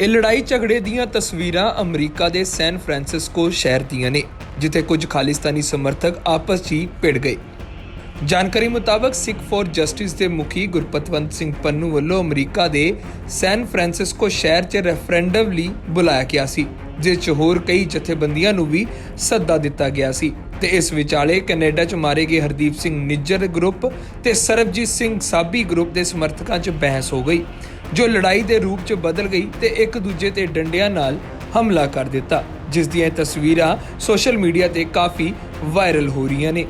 ਇਹ ਲੜਾਈ ਝਗੜੇ ਦੀਆਂ ਤਸਵੀਰਾਂ ਅਮਰੀਕਾ ਦੇ ਸੈਨ ਫਰਾਂਸਿਸਕੋ ਸ਼ਹਿਰ ਦੀਆਂ ਨੇ, ਜਿੱਥੇ ਕੁਝ ਖਾਲਿਸਤਾਨੀ ਸਮਰਥਕ ਆਪਸ 'ਚ ਹੀ ਭਿੜ ਗਏ। ਜਾਣਕਾਰੀ ਮੁਤਾਬਕ ਸਿੱਖ ਫੋਰ ਜਸਟਿਸ ਦੇ ਮੁਖੀ ਗੁਰਪਤਵੰਤ ਸਿੰਘ ਪੰਨੂ ਵੱਲੋਂ ਅਮਰੀਕਾ ਦੇ ਸੈਨ ਫਰਾਂਸਿਸਕੋ ਸ਼ਹਿਰ 'ਚ ਰੈਫਰੈਂਡਮ ਲਈ ਬੁਲਾਇਆ ਗਿਆ ਸੀ, ਜਿਸ 'ਚ ਹੋਰ ਕਈ ਜਥੇਬੰਦੀਆਂ ਨੂੰ ਵੀ ਸੱਦਾ ਦਿੱਤਾ ਗਿਆ ਸੀ। ਤੇ ਇਸ ਵਿਚਾਲੇ ਕੈਨੇਡਾ 'ਚ ਮਾਰੇ ਗਏ ਹਰਦੀਪ ਸਿੰਘ ਨਿੱਜਰ ਗਰੁੱਪ ਤੇ ਸਰਬਜੀਤ ਸਿੰਘ ਸਾਬੀ ਗਰੁੱਪ ਦੇ ਸਮਰਥਕਾਂ 'ਚ ਬਹਿਸ ਹੋ ਗਈ, ਜੋ ਲੜਾਈ ਦੇ ਰੂਪ 'ਚ ਬਦਲ ਗਈ ਤੇ ਇੱਕ ਦੂਜੇ ਤੇ ਡੰਡਿਆਂ ਨਾਲ ਹਮਲਾ ਕਰ ਦਿੱਤਾ। ਜਿਸ ਦੀਆਂ ਇਹ ਤਸਵੀਰਾਂ ਸੋਸ਼ਲ ਮੀਡੀਆ ਤੇ ਕਾਫੀ ਵਾਇਰਲ ਹੋ ਰਹੀਆਂ ਨੇ।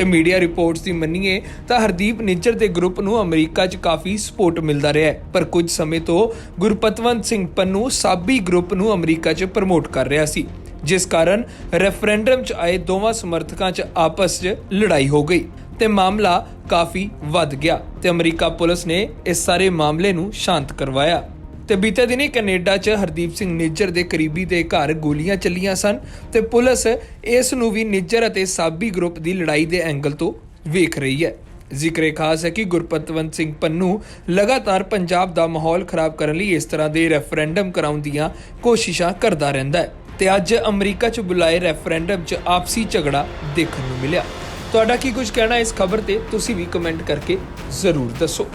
ਤੇ ਮੀਡੀਆ ਰਿਪੋਰਟਸ ਦੀ ਮੰਨੀਏ ਤਾਂ ਹਰਦੀਪ ਨਿੱਜਰ ਦੇ ਗਰੁੱਪ ਨੂੰ ਅਮਰੀਕਾ 'ਚ ਕਾਫੀ ਸਪੋਰਟ ਮਿਲਦਾ ਰਿਹਾ ਪਰ ਕੁਝ ਸਮੇਂ ਤੋਂ ਗੁਰਪਤਵੰਤ ਸਿੰਘ ਪੰਨੂ ਸਾਬੀ ਗਰੁੱਪ ਨੂੰ ਅਮਰੀਕਾ 'ਚ ਪ੍ਰਮੋਟ ਕਰ ਰਿਹਾ ਸੀ, ਜਿਸ ਕਾਰਨ ਰੈਫਰੈਂਡਮ 'ਚ ਆਏ ਦੋਵਾਂ ਸਮਰਥਕਾਂ 'ਚ ਆਪਸ 'ਚ ਲੜਾਈ ਹੋ ਗਈ ਤੇ ਮਾਮਲਾ ਕਾਫੀ ਵੱਧ ਗਿਆ ਤੇ ਅਮਰੀਕਾ ਪੁਲਿਸ ਨੇ ਇਸ ਸਾਰੇ ਮਾਮਲੇ ਨੂੰ ਸ਼ਾਂਤ ਕਰਵਾਇਆ। ਤੇ ਬੀਤੇ ਦਿਨੀ ਕੈਨੇਡਾ 'ਚ ਹਰਦੀਪ ਸਿੰਘ ਨਿੱਜਰ ਦੇ ਕਰੀਬੀ ਦੇ ਘਰ ਗੋਲੀਆਂ ਚੱਲੀਆਂ ਸਨ ਤੇ ਪੁਲਿਸ ਇਸ ਨੂੰ ਵੀ ਨਿੱਜਰ ਅਤੇ ਸਾਬੀ ਗਰੁੱਪ ਦੀ ਲੜਾਈ ਦੇ ਐਂਗਲ ਤੋਂ ਵੇਖ ਰਹੀ ਹੈ। ਜ਼ਿਕਰੇ ਖਾਸ ਹੈ ਕਿ ਗੁਰਪਤਵੰਤ ਸਿੰਘ ਪੰਨੂ ਲਗਾਤਾਰ ਪੰਜਾਬ ਦਾ ਮਾਹੌਲ ਖਰਾਬ ਕਰਨ ਲਈ ਇਸ ਤਰ੍ਹਾਂ ਦੇ ਰੈਫਰੈਂਡਮ ਕਰਾਉਣ ਦੀਆਂ ਕੋਸ਼ਿਸ਼ਾਂ ਕਰਦਾ ਰਹਿੰਦਾ ਹੈ ਤੇ ਅੱਜ ਅਮਰੀਕਾ 'ਚ ਬੁਲਾਏ ਰੈਫਰੈਂਡਮ 'ਚ ਆਪਸੀ ਝਗੜਾ ਦੇਖਣ ਨੂੰ ਮਿਲਿਆ। ਤੁਹਾਡਾ ਕੀ ਕੁਝ ਕਹਿਣਾ ਇਸ ਖਬਰ ਤੇ? ਤੁਸੀਂ ਵੀ ਕਮੈਂਟ ਕਰਕੇ ਜ਼ਰੂਰ ਦੱਸੋ।